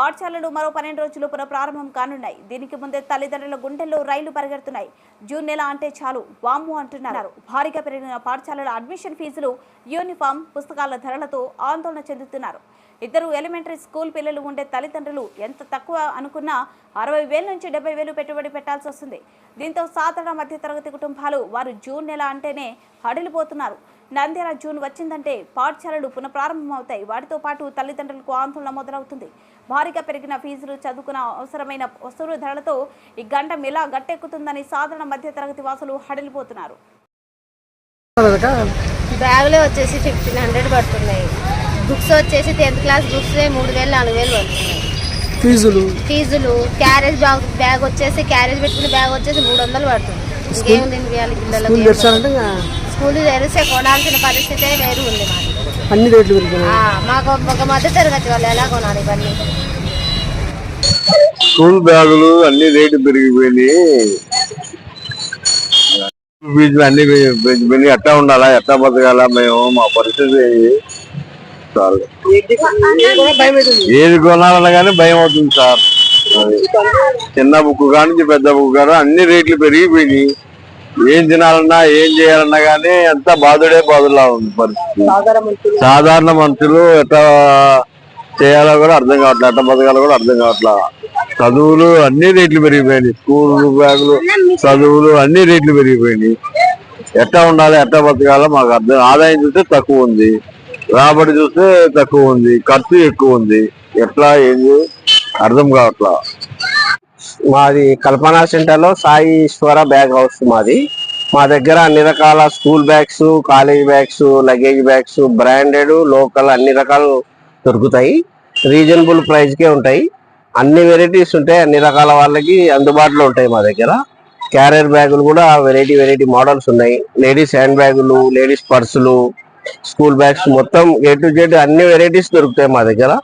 పాఠశాలలు మరో పన్నెండు రోజులు పునఃప్రారంభం కానున్నాయి. దీనికి ముందే తల్లిదండ్రుల గుండెల్లో రైళ్ళు పరిగెడుతున్నాయి. జూన్ నెల అంటే చాలు వామ్ము అంటున్నారు. భారీగా పెరిగిన పాఠశాలల అడ్మిషన్ ఫీజులు యూనిఫామ్ పుస్తకాల ధరలతో ఆందోళన చెందుతున్నారు. ఇద్దరు ఎలిమెంటరీ స్కూల్ పిల్లలు ఉండే తల్లిదండ్రులు ఎంత తక్కువ అనుకున్నా అరవై వేల నుంచి డెబ్బై వేలు పెట్టుబడి పెట్టాల్సి వస్తుంది. దీంతో సాధారణ మధ్యతరగతి కుటుంబాలు వారు జూన్ నెల అంటేనే హడిలిపోతున్నారు. నంద్యాల జూన్ వచ్చిందంటే పాఠశాలలు పునఃప్రారంభమవుతాయి. వాటితో పాటు తల్లిదండ్రులకు ఆందోళన మొదలవుతుంది. భారీగా పెరిగిన ఫీజులు చదువుకున్న అవసరమైన వస్తువుల ధరలతో ఈ గంట ఎలా గట్టెక్కుతుందని సాధారణ మధ్యతరగతి వాసులు హడిలిపోతున్నారు. బ్యాగులే వచ్చేసి ఫిఫ్టీన్ హండ్రెడ్ పడుతున్నాయి. బుక్స్ వచ్చేసి టెన్త్ క్లాస్ బుక్స్ మూడు వేలు నాలుగు వేలు పడుతున్నాయి. ఫీజులు? ఫీజులు క్యారేజ్ బ్యాగ్ బ్యాగ్ వచ్చేసి క్యారేజ్ పెట్టుకునే బ్యాగ్ వచ్చేసి మూడు వందలు పడుతుంది. ఇంకేముంది ఇవ్వాలి పిల్లలకి? స్కూల్ తెరిస్తే కొనాల్సిన పరిస్థితి వేరు ఉంది మాకు అన్ని రేట్లు మాకు ఒక మధ్య తరగతి వాళ్ళు ఎలా కొనాలి ఇవన్నీ? స్కూల్ బ్యాగులు అన్ని రేటు పెరిగిపోయినాయి. ఫీజులు అన్ని పె- పెరిగిపోయినాయి. ఎట్లా ఉండాలా ఎట్లా బతకాలా మేము మా పరిస్థితి ఏంది? సార్ ఏది కొనాలన్నా కానీ భయం అవుతుంది సార్. చిన్న బుక్ కానించి పెద్ద బుక్ కానీ అన్ని రేట్లు పెరిగిపోయినాయి. ఏం తినాలన్నా ఏం చేయాలన్నా కానీ అంత బాధుడే బాధులా ఉంది పరిస్థితి. సాధారణ మనుషులు ఎట్లా చేయాలో కూడా అర్థం కావట్లేదు ఎట్లా బతకాలో కూడా అర్థం కావట్లా. చదువులు అన్ని రేట్లు పెరిగిపోయినాయి. స్కూల్ బ్యాగులు చదువులు అన్ని రేట్లు పెరిగిపోయినాయి. ఎట్లా ఉండాలి ఎట్లా బతకాలో మాకు అర్థం ఆదాయం చూస్తే తక్కువ ఉంది. రాబడి చూస్తే తక్కువ ఉంది. ఖర్చు ఎక్కువ ఉంది. ఎట్లా ఏంది? అర్థం కావట్లా. మాది కల్పనా సెంటర్లో సాయి ఈశ్వర బ్యాగ్ హౌస్ మాది. మా దగ్గర అన్ని రకాల school bags college bags luggage bags branded local అన్ని రకాలు దొరుకుతాయి. రీజనబుల్ ప్రైస్కే ఉంటాయి. అన్ని వెరైటీస్ ఉంటాయి అన్ని రకాల వాళ్ళకి అందుబాటులో ఉంటాయి మా దగ్గర. క్యారియర్ బ్యాగులు కూడా వెరైటీ వెరైటీ మోడల్స్ ఉన్నాయి. లేడీస్ హ్యాండ్ బ్యాగులు లేడీస్ పర్సులు స్కూల్ బ్యాగ్స్ మొత్తం ఏ టు జెడ్ అన్ని వెరైటీస్ దొరుకుతాయి మా దగ్గర.